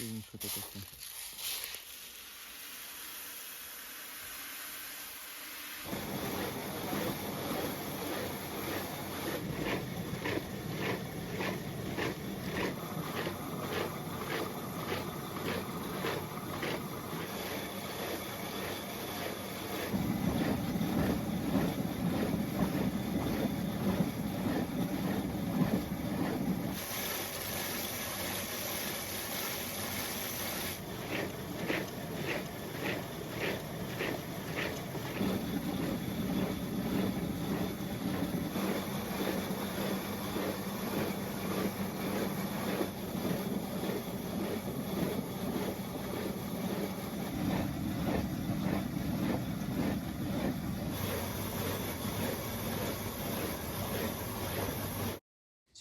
Чи він що то таке?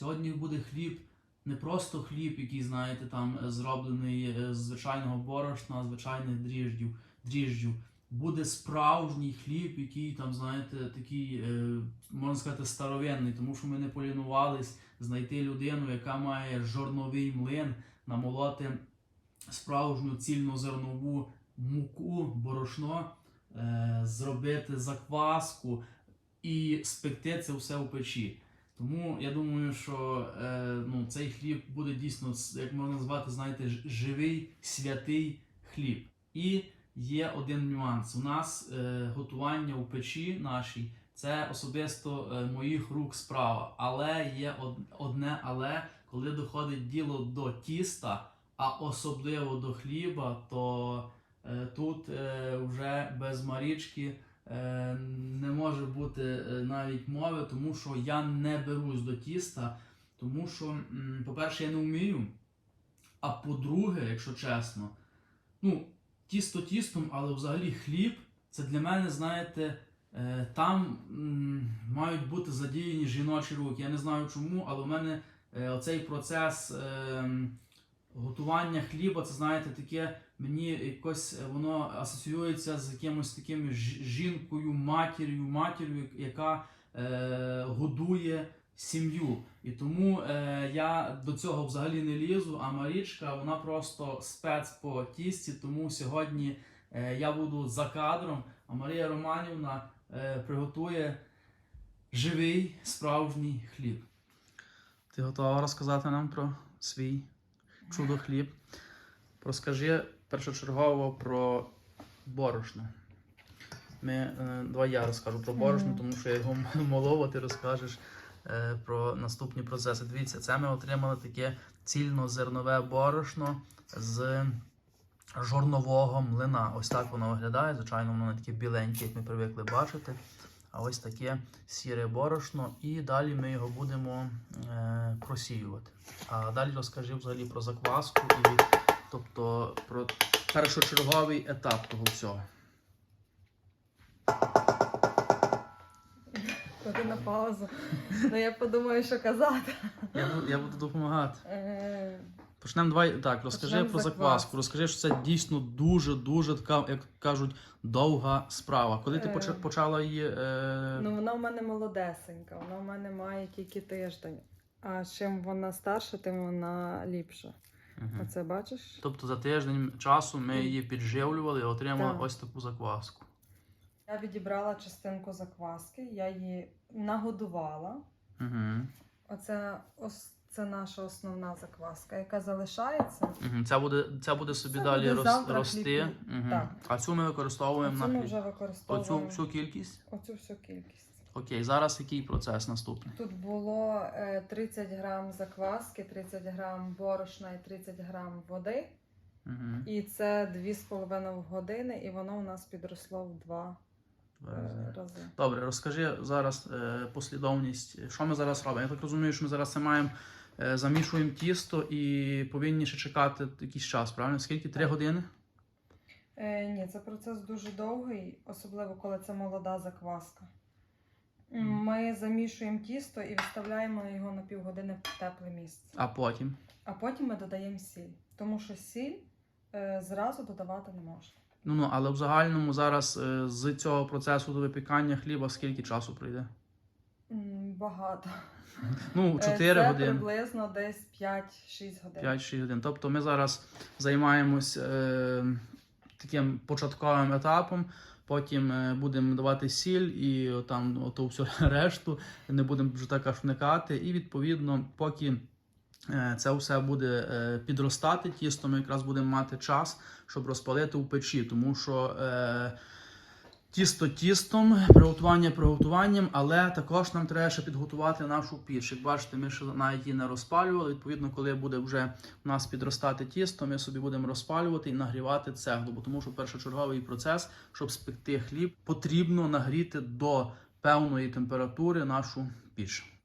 Сьогодні буде хліб, не просто хліб, який, знаєте, там е, зроблений е, з звичайного борошна, звичайних дріждів, дріжджів. Буде справжній хліб, який там, знаєте, такий, е, можна сказати, старовинний, тому що ми не полінувались знайти людину, яка має жорновий млин, намолоти справжню цільнозернову муку, борошно, зробити закваску і спекти це все у печі. Тому я думаю, що е, ну, цей хліб буде дійсно, як можна назвати, знаєте, живий святий хліб. І є один нюанс. У нас е, готування у печі нашій це особисто е, моїх рук справа. Але є одне але, коли доходить діло до тіста, а особливо до хліба, то е, тут е, вже без марічки не може бути е, навіть мови, тому що я не берусь до тіста, тому що, по-перше, я не вмію. А по-друге, якщо чесно, ну, тісто тістом, але взагалі хліб це для мене, знаєте, е, там мають бути задіяні жіночі руки. Я не знаю чому, але в мене е, оцей процес. Готування хліба, це знаєте, таке мені якось е, воно асоціюється з якимось таким жінкою, матір'ю, матір'ю, яка е, годує сім'ю. І тому е, я до цього взагалі не лізу. А Марічка вона просто спец по тісті. Тому сьогодні е, я буду за кадром, а Марія Романівна е, приготує живий справжній хліб. Ти готова розказати нам про свій чудо хліб? Розкажи першочергово про борошно. Ми, е, давай я розкажу про борошно, тому що я його молов, а ти розкажеш е, про наступні процеси. Дивіться, це ми отримали таке цільнозернове борошно з жорнового млина. Ось так воно виглядає. Звичайно, воно не таке біленьке, як ми привикли бачити. А ось таке сіре борошно. І далі ми його будемо е, просіювати. А далі розкажи взагалі про закваску і тобто про першочерговий етап того всього. Коли на паузу. Ну я подумаю, що казати. Я, буду- я буду допомагати. Почнемо давай так. Розкажи Почнемо про з закваску. Розкажи, що це дійсно дуже дуже така, як кажуть, довга справа. Коли ти Е. поча- почала її. Е... Ну вона в мене молодесенька, вона в мене має тільки тиждень. А чим вона старша, тим вона ліпша. мгм. Оце бачиш? Тобто за тиждень часу ми її підживлювали і отримали Так. ось таку закваску. Я відібрала частинку закваски, я її нагодувала. Угу. Оце ос, це наша основна закваска, яка залишається. Угу. Це буде, це буде собі Це далі буде завтра рости. Угу. Так. А цю ми використовуємо Оцю на ми хліб. вже Оцю всю кількість. Оцю всю кількість. Окей, зараз який процес наступний? Тут було е, 30 грам закваски, 30 грам борошна і 30 грам води. Угу. І це 2,5 години, і воно у нас підросло в два е, рази. Добре, розкажи зараз е, послідовність. Що ми зараз робимо? Я так розумію, що ми зараз це маємо. Е, Замішуємо тісто і повинні ще чекати якийсь час, правильно? Скільки? Три години? Е, ні, це процес дуже довгий, особливо коли це молода закваска. Ми замішуємо тісто і виставляємо його на півгодини в тепле місце. А потім. А потім ми додаємо сіль, тому що сіль е, зразу додавати не можна. Ну ну, але в загальному зараз е, з цього процесу до випікання хліба скільки часу пройде? М, Багато. Ну, Е, 4 Це години. приблизно десь 5-6 годин. 5-6 годин. Тобто ми зараз займаємось е, таким початковим етапом. Потім е, будемо давати сіль і там ото всю решту, не будемо вже так аж вникати. І відповідно, поки е, це все буде е, підростати, тісто ми якраз будемо мати час, щоб розпалити у печі, тому що. Е, Тісто тістом, приготування приготуванням, але також нам треба ще підготувати нашу піч. Як бачите, ми ще навіть її не розпалювали. Відповідно, коли буде вже у нас підростати тісто, ми собі будемо розпалювати і нагрівати цеглу. Бо тому що першочерговий процес, щоб спекти хліб, потрібно нагріти до певної температури нашу піч.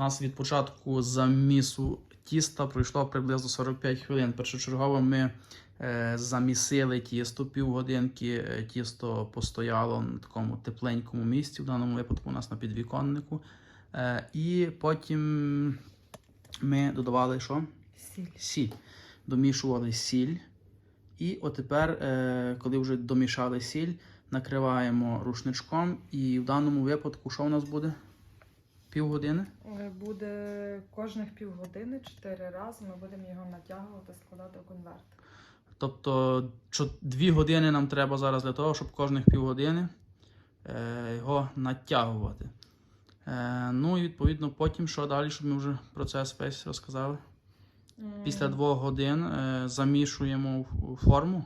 У нас від початку замісу тіста пройшло приблизно 45 хвилин. Першочергово ми е, замісили тісто півгодинки. е, Тісто постояло на такому тепленькому місці, в даному випадку у нас на підвіконнику. Е, і потім ми додавали що? Сіль. Сіль. Домішували сіль. І от тепер, е, коли вже домішали сіль, накриваємо рушничком. І в даному випадку, що у нас буде? Півгодини. Е, Буде кожних півгодини, 4 рази ми будемо його натягувати, складати в конверт. Тобто дві години нам треба зараз для того, щоб кожних півгодини е, його натягувати. Е, ну і відповідно потім, що далі, щоб ми вже процес весь розказали. Після двох годин замішуємо форму.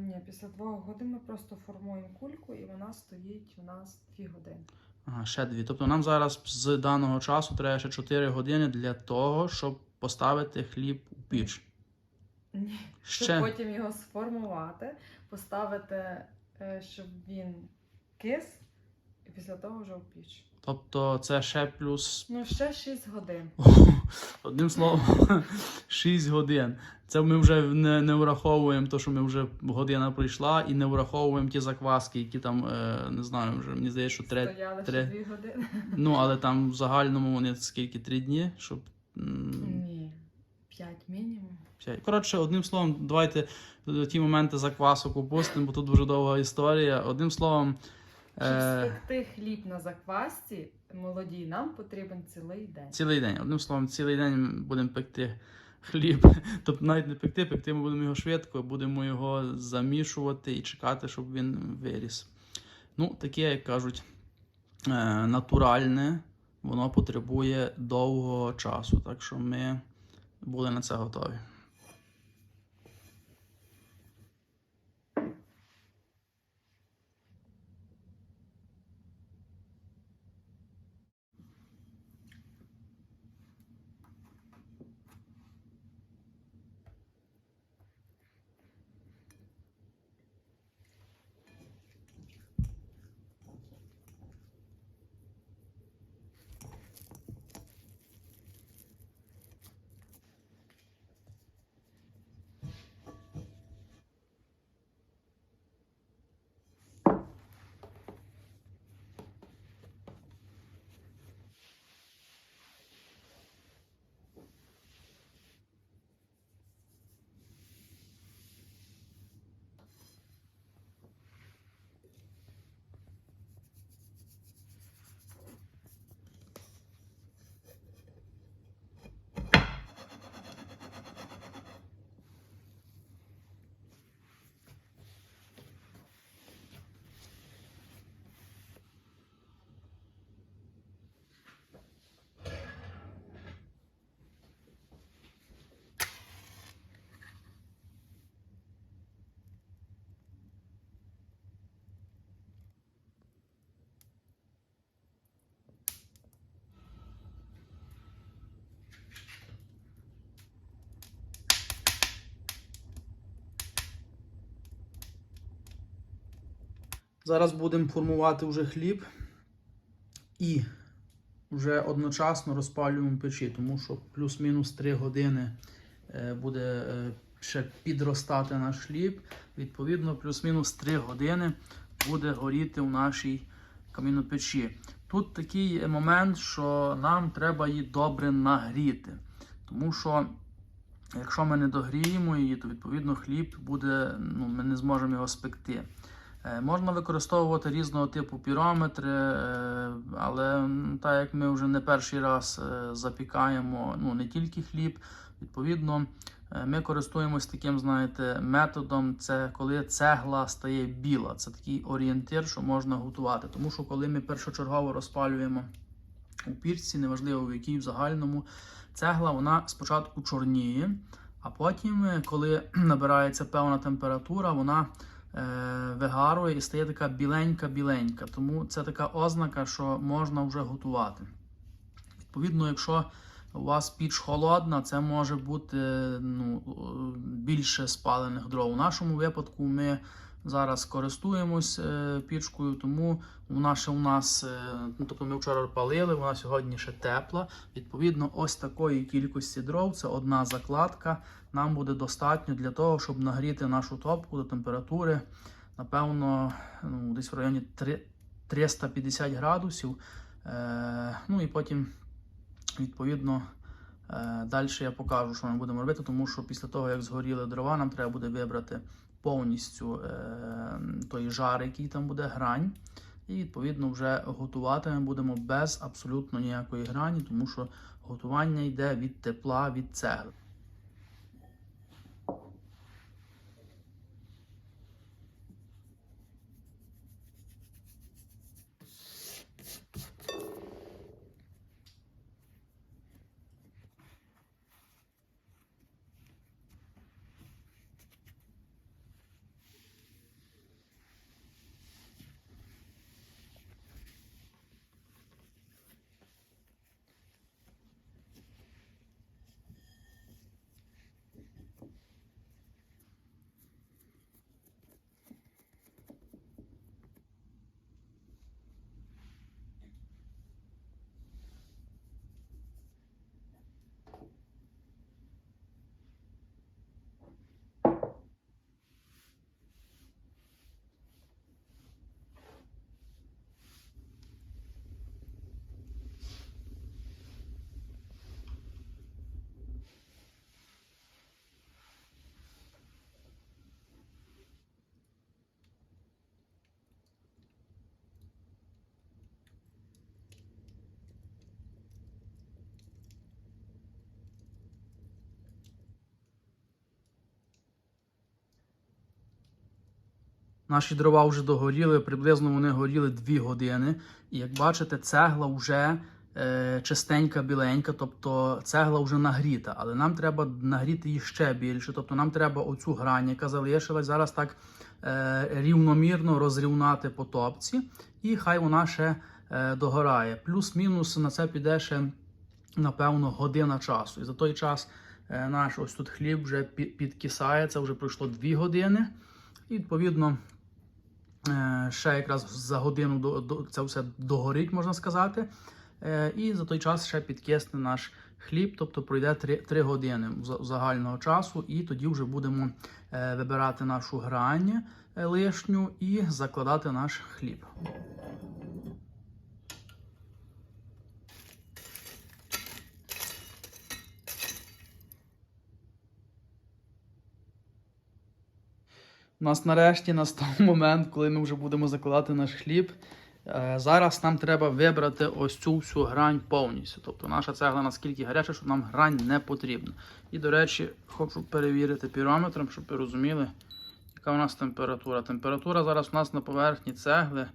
Ні, після двох годин ми просто формуємо кульку і вона стоїть у нас дві години. Ага, ще дві. Тобто нам зараз з даного часу треба ще 4 години для того, щоб поставити хліб у піч. Ні. Щоб потім його сформувати, поставити, е, щоб він кис, і після того вже в піч. Тобто це ще плюс Ну, ще 6 годин. Одним словом, 6 годин. Це ми вже не, не враховуємо те, що ми вже година пройшла, і не враховуємо ті закваски, які там, е, не знаю, вже мені здається, що три. Стояли три. ще 2 години. Ну, але там в загальному вони скільки? Три дні, щоб. м, Ні. 5 мінімум. п'ять. Коротше, одним словом, давайте е, ті моменти заквасок упустимо, бо тут дуже довга історія. Одним словом. Щоб Е, спекти хліб на заквасці молодій, нам потрібен цілий день. Цілий день. Одним словом, цілий день будемо пекти хліб. Тобто навіть не пекти, пекти ми будемо його швидко, будемо його замішувати і чекати, щоб він виріс. Ну, таке, як кажуть, е, натуральне, воно потребує довгого часу. Так що ми були на це готові. Зараз будемо формувати вже хліб і вже одночасно розпалюємо печі, тому що плюс-мінус 3 години е, буде е, ще підростати наш хліб. Відповідно, плюс-мінус 3 години буде горіти в нашій камінопечі. Тут такий момент, що нам треба її добре нагріти, тому що якщо ми не догріємо її, то відповідно хліб буде, ну, ми не зможемо його спекти. Е, Можна використовувати різного типу пірометри, е, але так як ми вже не перший раз е, запікаємо ну, не тільки хліб, відповідно, ми користуємось таким, знаєте, методом, це коли цегла стає біла. Це такий орієнтир, що можна готувати. Тому що коли ми першочергово розпалюємо у пірці, неважливо в якій в загальному, цегла вона спочатку чорніє, а потім, коли набирається певна температура, вона вигарує і стає така біленька-біленька. Тому це така ознака, що можна вже готувати. Відповідно, якщо у вас піч холодна, це може бути ну, е, більше спалених дров. У нашому випадку ми зараз користуємось е, пічкою, тому вона ще у нас, е, ну, тобто ми вчора палили, вона сьогодні ще тепла. Відповідно, ось такої кількості дров, це одна закладка. Нам буде достатньо для того, щоб нагріти нашу топку до температури, напевно, ну, десь в районі три- 350 градусів. Е, ну і потім, відповідно, е, далі я покажу, що ми будемо робити, тому що після того, як згоріли дрова, нам треба буде вибрати повністю е, той жар, який там буде, грань. І відповідно вже готувати ми будемо без абсолютно ніякої грані, тому що готування йде від тепла, від цегли. Наші дрова вже догоріли, приблизно вони горіли 2 години. І як бачите, цегла вже е, чистенька, біленька, тобто цегла вже нагріта, але нам треба нагріти її ще більше. Тобто нам треба оцю грань, яка залишилась, зараз так е, рівномірно розрівнати по топці, і хай вона ще е, догорає. Плюс-мінус на це піде ще, напевно, година часу. І за той час е, наш ось тут хліб вже пі- підкисає, вже пройшло 2 години. І відповідно. Е, Ще якраз за годину до, до, це все догорить, можна сказати. Е, І за той час ще підкисне наш хліб, тобто пройде 3, 3 години за- загального часу, і тоді вже будемо е, вибирати нашу грань лишню і закладати наш хліб. У нас нарешті настав момент, коли ми вже будемо закладати наш хліб. Е, Зараз нам треба вибрати ось цю всю грань повністю. Тобто наша цегла наскільки гаряча, що нам грань не потрібна. І, до речі, хочу перевірити пірометром, щоб ви розуміли, яка у нас температура. Температура зараз у нас на поверхні цегли.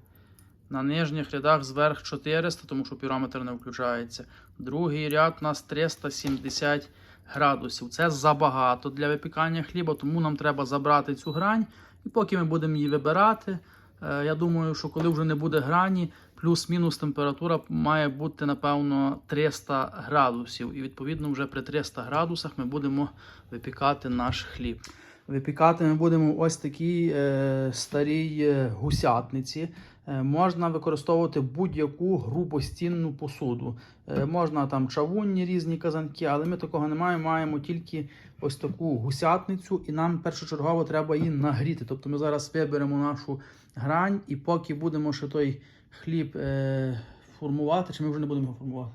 На нижніх рядах зверх 400, тому що пірометр не включається. Другий ряд у нас 370 градусів. Це забагато для випікання хліба, тому нам треба забрати цю грань. І поки ми будемо її вибирати, е, я думаю, що коли вже не буде грані, плюс-мінус температура має бути, напевно, 300 градусів. І відповідно вже при 300 градусах ми будемо випікати наш хліб. Випікати ми будемо ось такій е, старій е, гусятниці. Е, можна використовувати будь-яку грубостінну посуду. Е, можна там чавунні різні казанки, але ми такого не маємо. Маємо тільки ось таку гусятницю, і нам першочергово треба її нагріти. Тобто ми зараз виберемо нашу грань, і поки будемо ще той хліб е, формувати, чи ми вже не будемо його формувати?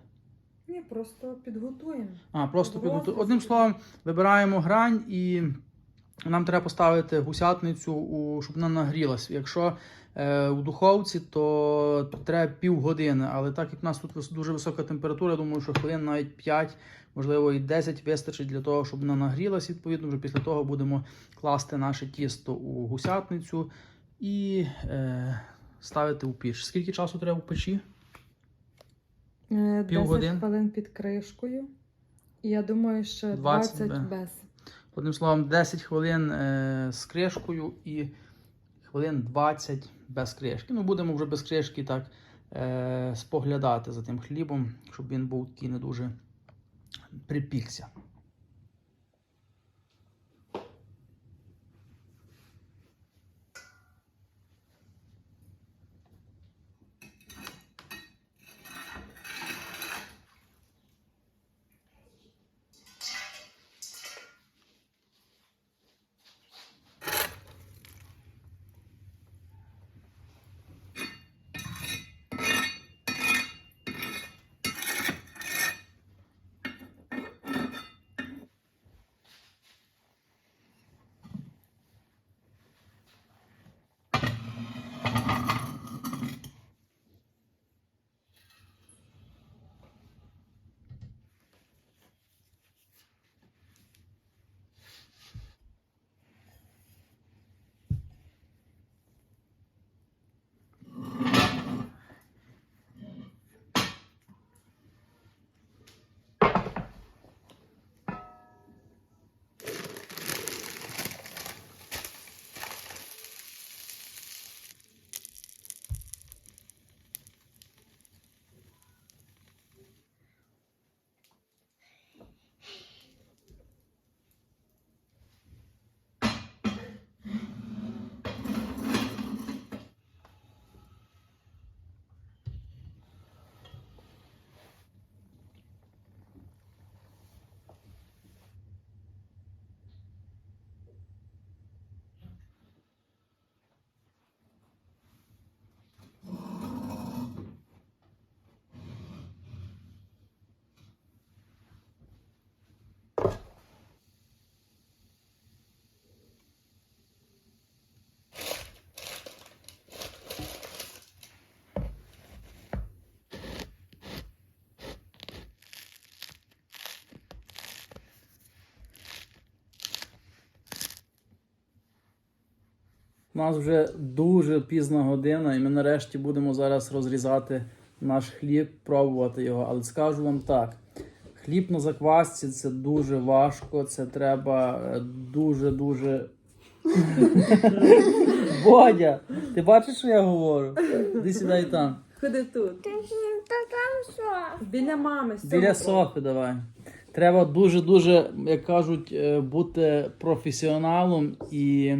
Ні, просто підготуємо. А, просто Розріз. підготу... Одним словом, вибираємо грань і нам треба поставити гусятницю, у... щоб вона нагрілась. Якщо е, у духовці, то треба півгодини. Але так як у нас тут дуже висока температура, я думаю, що хвилин навіть 5, можливо, і 10 вистачить для того, щоб вона нагрілась. Відповідно, вже після того будемо класти наше тісто у гусятницю і е, ставити у піч. Скільки часу треба в печі? Е, 10 Півгодин. хвилин під кришкою. І я думаю, що 20 20, бе. без. Одним словом, 10 хвилин е, з кришкою і хвилин 20 без кришки. Ну, будемо вже без кришки так е, споглядати за тим хлібом, щоб він був такий не дуже припікся. У нас вже дуже пізна година, і ми нарешті будемо зараз розрізати наш хліб, пробувати його. Але скажу вам так: хліб на заквасці це дуже важко, це треба дуже-дуже. Бодя, ти бачиш, що я говорю? Іди сідай там. Ходи тут. Та там що? Біля мами. Біля Софи давай. Треба дуже-дуже, як кажуть, е, бути професіоналом і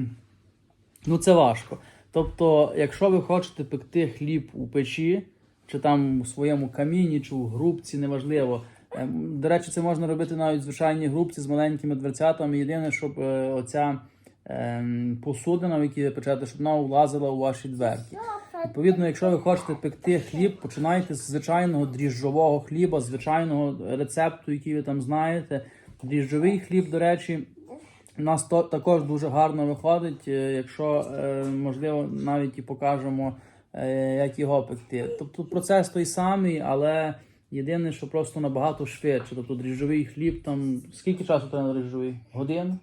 ну це важко. Тобто, якщо ви хочете пекти хліб у печі, чи там у своєму каміні, чи у грубці, неважливо. Ем, До речі, це можна робити навіть в звичайній грубці з маленькими дверцятами. Єдине, щоб е, оця ем, посудина, в якій ви печете, щоб вона влазила у ваші дверки. Відповідно, якщо ви хочете пекти хліб, починайте з звичайного дріжджового хліба, звичайного рецепту, який ви там знаєте. Дріжджовий хліб, до речі, у нас то, також дуже гарно виходить, е, якщо е, можливо навіть і покажемо, е, як його пекти. Тобто процес той самий, але єдине, що просто набагато швидше. Тобто дріжджовий хліб там скільки часу треба на дріжджовий? Годину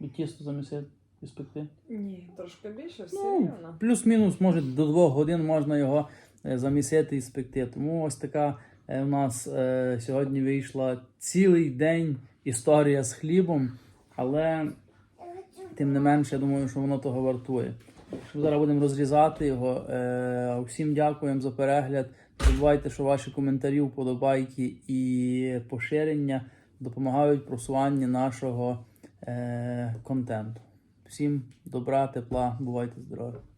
від тісто замісити і спекти? Ні, трошки більше, все Ну, плюс-мінус, може, до двох годин можна його замісити і спекти. Тому ось така у нас сьогодні вийшла цілий день історія з хлібом, але тим не менше, я думаю, що воно того вартує. Зараз будемо розрізати його. Усім Всім дякуємо за перегляд. Забувайте, що ваші коментарі, вподобайки і поширення допомагають просуванні нашого е, контенту. Всім добра, тепла, бувайте здорові!